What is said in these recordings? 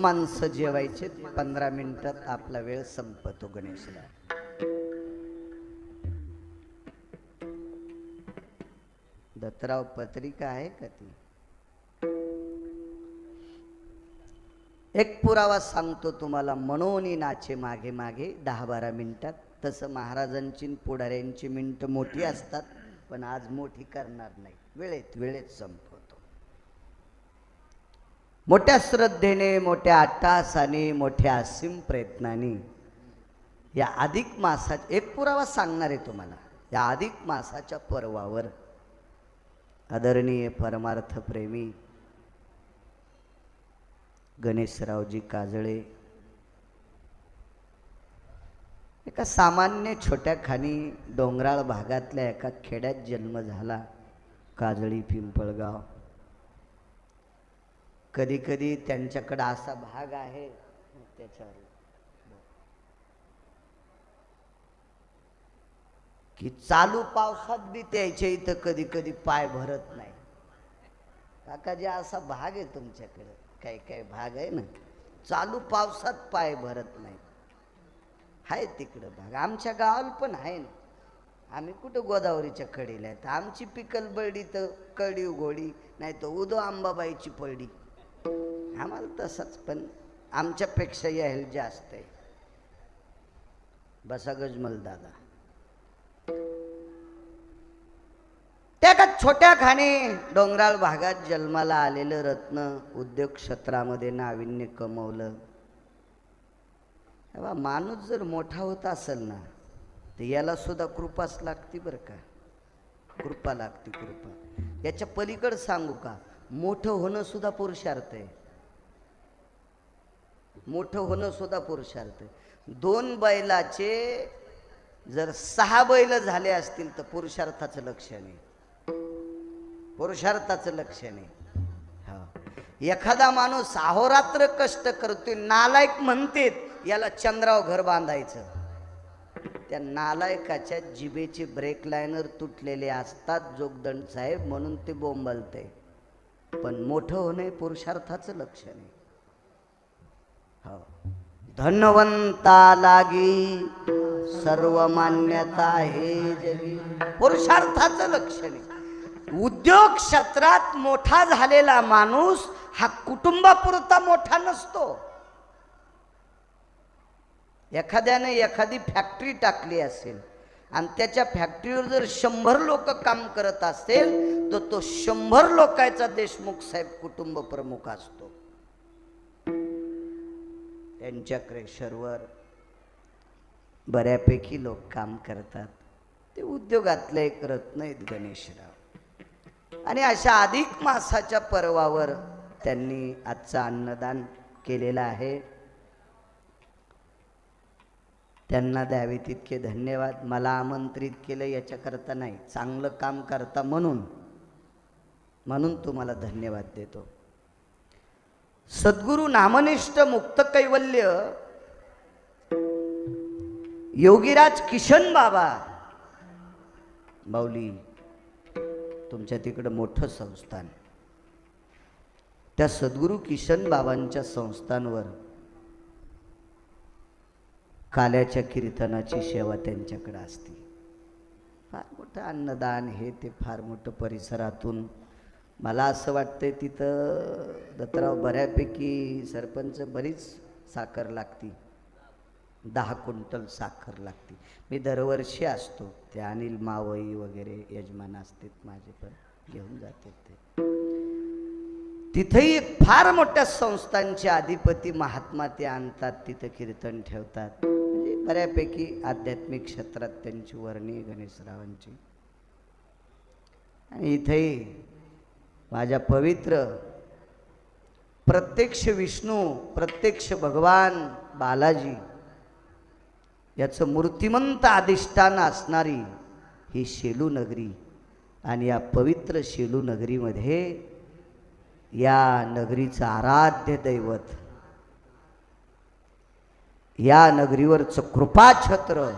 माणसं जेवायचे पंधरा मिनिटात आपला वेळ संपतो गणेशला. दत्तराव पत्रिका आहे का ती? एक पुरावा सांगतो तुम्हाला मनोनी नाचे मागे मागे दहा बारा मिनिटात. तसं महाराजांची पुढाऱ्यांची मिनटं मोठी असतात पण आज मोठी करणार नाही. वेळेत वेळेत संप मोठ्या श्रद्धेने मोठ्या अट्टासाने मोठ्या असीम प्रयत्नाने. या अधिक मासा एक पुरावा सांगणार आहे तुम्हाला. या अधिक मासाच्या पर्वावर आदरणीय परमार्थ प्रेमी गणेशरावजी काजळे एका सामान्य छोट्या खाणी डोंगराळ भागातल्या एका खेड्यात जन्म झाला काजळी पिंपळगाव. कधी कधी त्यांच्याकडं असा भाग आहे त्याच्यावर. की चालू पावसात बी त्याच्या इथं कधी कधी पाय भरत नाही. काकाजी असा भाग आहे तुमच्याकडे. काही काही भाग आहे ना? चालू पावसात पाय भरत नाही. आहे तिकडं भाग. आमच्या गावाला पण आहे ना. आम्ही कुठं गोदावरीच्या कडेला आहे? तर आमची पिकल बळडी तर कडी घोडी नाही तर उदो आंबाबाईची पळडी. आम्हाला तसंच पण आमच्यापेक्षा यायला जास्त आहे. बसा गजमल दादा. त्या एका छोट्या खाणे डोंगराळ भागात जन्माला आलेलं रत्न उद्योग क्षेत्रामध्ये नाविन्य कमवलं. तेव्हा माणूस जर मोठा होत असेल ना तर याला सुद्धा कृपाच लागते बरं का? कृपा लागते कृपा. याच्या पलीकडे सांगू का? मोठं होणं सुद्धा पुरुषार्थ आहे. मोठं होणं सुद्धा पुरुषार्थ दोन बैलाचे जर सहा बैल झाले असतील तर पुरुषार्थाचं लक्षण आहे. पुरुषार्थाचं लक्षण आहे. हा. एखादा माणूस अहोरात्र कष्ट करतोय नालायक म्हणतेत याला चंद्राव घर बांधायचं. त्या नालायकाच्या जिबेचे ब्रेक लायनर तुटलेले असतात जोगदंड साहेब म्हणून ते बोंबलते पण मोठं होणे पुरुषार्थाचं लक्षण आहे. धनवंता लागी सर्व मान्यता आहे जगी. पुरुषार्थाचं लक्षण आहे. उद्योग क्षेत्रात मोठा झालेला माणूस हा कुटुंबापुरता मोठा नसतो. एखाद्याने एखादी फॅक्टरी टाकली असेल आणि त्याच्या फॅक्टरीवर जर शंभर लोक काम करत असेल तर तो शंभर लोकांचा देशमुख साहेब कुटुंब प्रमुख असतो. त्यांच्या क्रेशरवर बऱ्यापैकी लोक काम करतात. ते उद्योगातले एक रत्न आहेत गणेशराव. आणि अशा अधिक मासाच्या पर्वावर त्यांनी आजचं अन्नदान केलेलं आहे. त्यांना द्यावे तितके धन्यवाद. मला आमंत्रित केलं याच्याकरता नाही. चांगलं काम करता म्हणून. म्हणून तुम्हाला धन्यवाद देतो. सद्गुरू नामनिष्ठ मुक्त कैवल्य योगीराज किशन बाबा. माऊली तुमच्या तिकडं मोठं संस्थान. त्या सद्गुरू किशन बाबांच्या संस्थांवर काल्याच्या कीर्तनाची सेवा त्यांच्याकडे असते. फार मोठं अन्नदान हे ते फार मोठं परिसरातून मला असं वाटतंय तिथं दत्तराव बऱ्यापैकी सरपंच बरीच साखर लागती. दहा क्विंटल साखर लागते. मी दरवर्षी असतो. ते अनिल मावई वगैरे यजमान असतात माझे पण. घेऊन जाते ते. तिथेही फार मोठ्या संस्थांचे अधिपती महात्मा ते आणतात तिथं कीर्तन ठेवतात. म्हणजे बऱ्यापैकी आध्यात्मिक क्षेत्रात त्यांची वर्णी गणेशरावांची. आणि इथेही माझ्या पवित्र प्रत्यक्ष विष्णू प्रत्यक्ष भगवान बालाजी याचं मूर्तिमंत अधिष्ठान असणारी ही शेलू नगरी आणि या पवित्र शेलू नगरीमध्ये या नगरीचं आराध्य दैवत या नगरीवरचं कृपाछत्र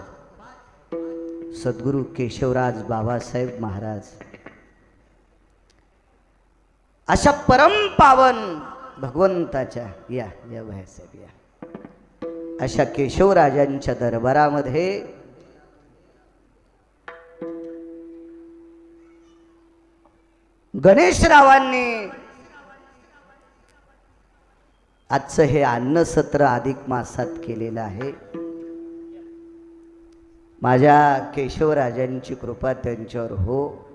सद्गुरू केशवराज बाबासाहेब महाराज अशा परमपावन भगवंताच्या या या भाईसाहेब या अशा केशवराजांच्या दरबारामध्ये गणेशरावांनी आजचं हे अन्नसत्र अधिक मासात केलेलं आहे. माझ्या केशवराजांची कृपा त्यांच्यावर हो.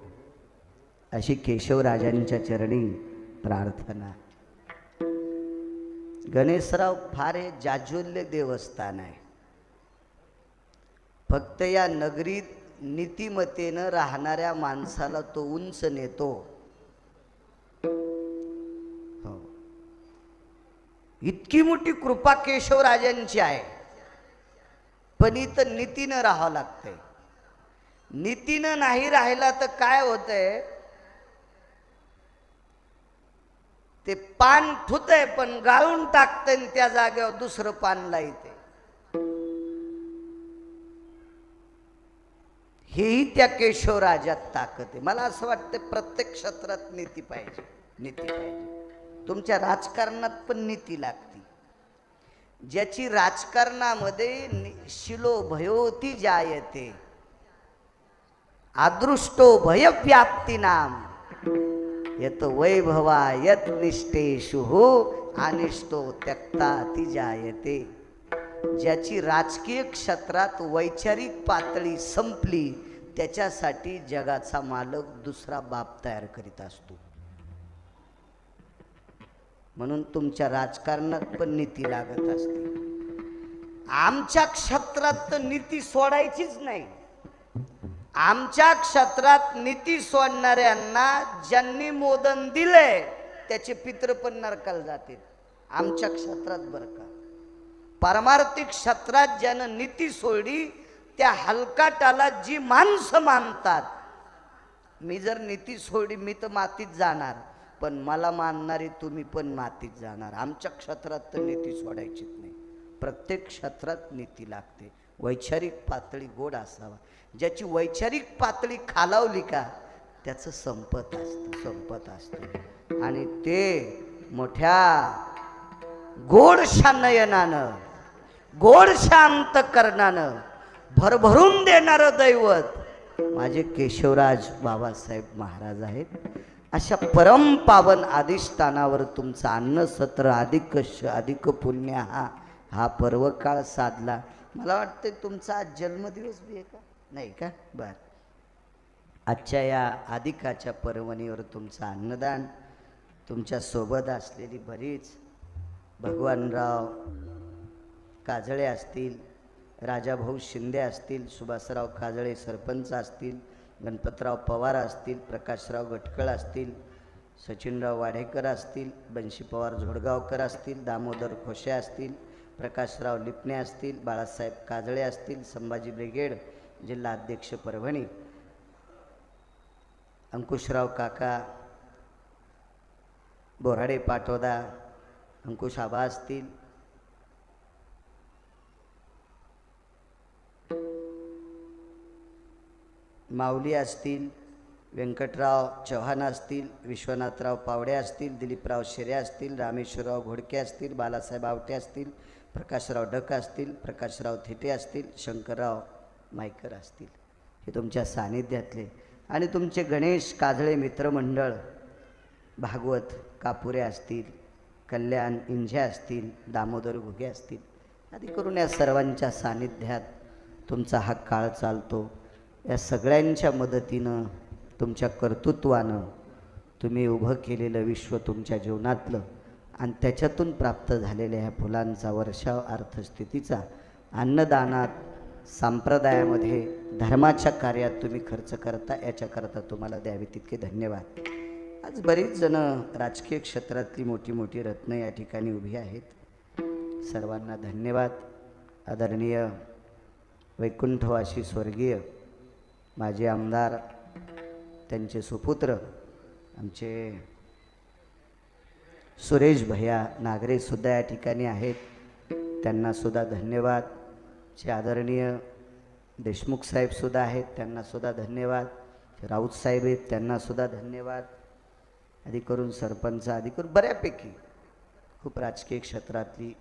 अशी केशवराजांच्या चरणी प्रार्थना. गणेशराव फार हे जाज्वल्य देवस्थान आहे. फक्त या नगरीत नीतिमतेनं राहणाऱ्या माणसाला तो उंच नेतो. हो. इतकी मोठी कृपा केशवराजांची आहे. पण इथं नीतीनं राहावं लागतंय. नीतीनं नाही राहिला तर काय होतंय? ते पान ठुतय पण गाळून टाकतंय आणि त्या जागेवर दुसरं पान लाईते हेही त्या केशवराजात ताकद आहे. मला असं वाटतं प्रत्येक क्षेत्रात नीती पाहिजे नीती पाहिजे. तुमच्या राजकारणात पण नीती लागते. ज्याची राजकारणामध्ये नि- शिलो भयोती जायते. अदृष्टो भयव्याप्ती नाम. यत वैभवा यत निष्ठेशु हो अनिष्टो त्यक्ता ती जायते ज्याची राजकीय क्षेत्रात वैचारिक पातळी संपली त्याच्यासाठी जगाचा मालक दुसरा बाप तयार करीत असतो. म्हणून तुमच्या राजकारणात पण नीती लागत असते. आमच्या क्षेत्रात तर नीती सोडायचीच नाही. आमच्या क्षेत्रात नीती सोडणाऱ्यांना ज्यांनी मोदन दिले त्याचे पित्र पण नरकाला जातील. आमच्या क्षेत्रात बरं का? पारमार्थिक क्षेत्रात ज्यानं नीती सोडली त्या हलकाटाला जी माणसं मानतात मी जर नीती सोडली मी तर मातीत जाणार पण मला मानणारी तुम्ही पण मातीत जाणार. आमच्या क्षेत्रात तर नीती सोडायचीच नाही. प्रत्येक क्षेत्रात नीती लागते. वैचारिक पातळी गोड असावा. ज्याची वैचारिक पातळी खालावली का त्याचं संपत असतं संपत असतं. आणि ते मोठ्या गोडशा नयनानं गोड शांत करणानं भरभरून देणारं दैवत माझे केशवराज बाबासाहेब महाराज आहेत. अशा परमपावन अधिष्ठानावर तुमचं अन्नसत्र अधिक अधिक पुण्य हा हा पर्वकाळ साधला. मला वाटतं तुमचा आज जन्मदिवस बी आहे का? नाही का? बर. आजच्या या अधिकाच्या पर्वणीवर तुमचं अन्नदान तुमच्यासोबत असलेली बरीच भगवानराव काजळे असतील राजाभाऊ शिंदे असतील सुभाषराव काजळे सरपंच असतील गणपतराव पवार असतील प्रकाशराव गटकळ असतील सचिनराव वाडेकर असतील बंशी पवार झोडगावकर असतील दामोदर खोशे असतील प्रकाशराव लिपणे असतील बाळासाहेब काजळे असतील संभाजी ब्रिगेड जिल्हा अध्यक्ष परभणी. अंकुशराव काका बोराडे पाठोदा अंकुश आबा असतील. माऊली असतील व्यंकटराव चव्हाण असतील विश्वनाथराव पावडे असतील दिलीपराव शेरे असतील रामेश्वरराव घोडके असतील बालासाहेब आवटे असतील प्रकाशराव डक असतील प्रकाशराव थिटे असतील शंकरराव मायकर असतील. हे तुमच्या सानिध्यातले आणि तुमचे गणेश काजळे मित्रमंडळ भागवत कापुरे असतील कल्याण इंझे असतील दामोदर घुगे असतील आदी करून या सर्वांच्या सानिध्यात तुमचा हा काळ चालतो. या सगळ्यांच्या मदतीनं तुमच्या कर्तृत्वानं तुम्ही उभं केलेलं विश्व तुमच्या जीवनातलं आणि त्याच्यातून प्राप्त झालेल्या ह्या फुलांचा वर्षाव अर्थस्थितीचा अन्नदानात संप्रदायामध्ये धर्माच्या कार्यात तुम्ही खर्च करता याच्याकरता तुम्हाला द्यावे तितके धन्यवाद. आज बरीच जणं राजकीय क्षेत्रातली मोठी मोठी रत्न या ठिकाणी उभी आहेत. सर्वांना धन्यवाद. आदरणीय वैकुंठवासी स्वर्गीय माजी आमदार त्यांचे सुपुत्र आमचे सुरेश भैया नागरेसुद्धा या ठिकाणी आहेत. त्यांनासुद्धा धन्यवाद. जे आदरणीय देशमुख साहेबसुद्धा आहेत त्यांनासुद्धा धन्यवाद. राऊत साहेब आहेत त्यांनासुद्धा धन्यवाद. आधी करून सरपंच आधी करून बऱ्यापैकी खूप राजकीय क्षेत्रातली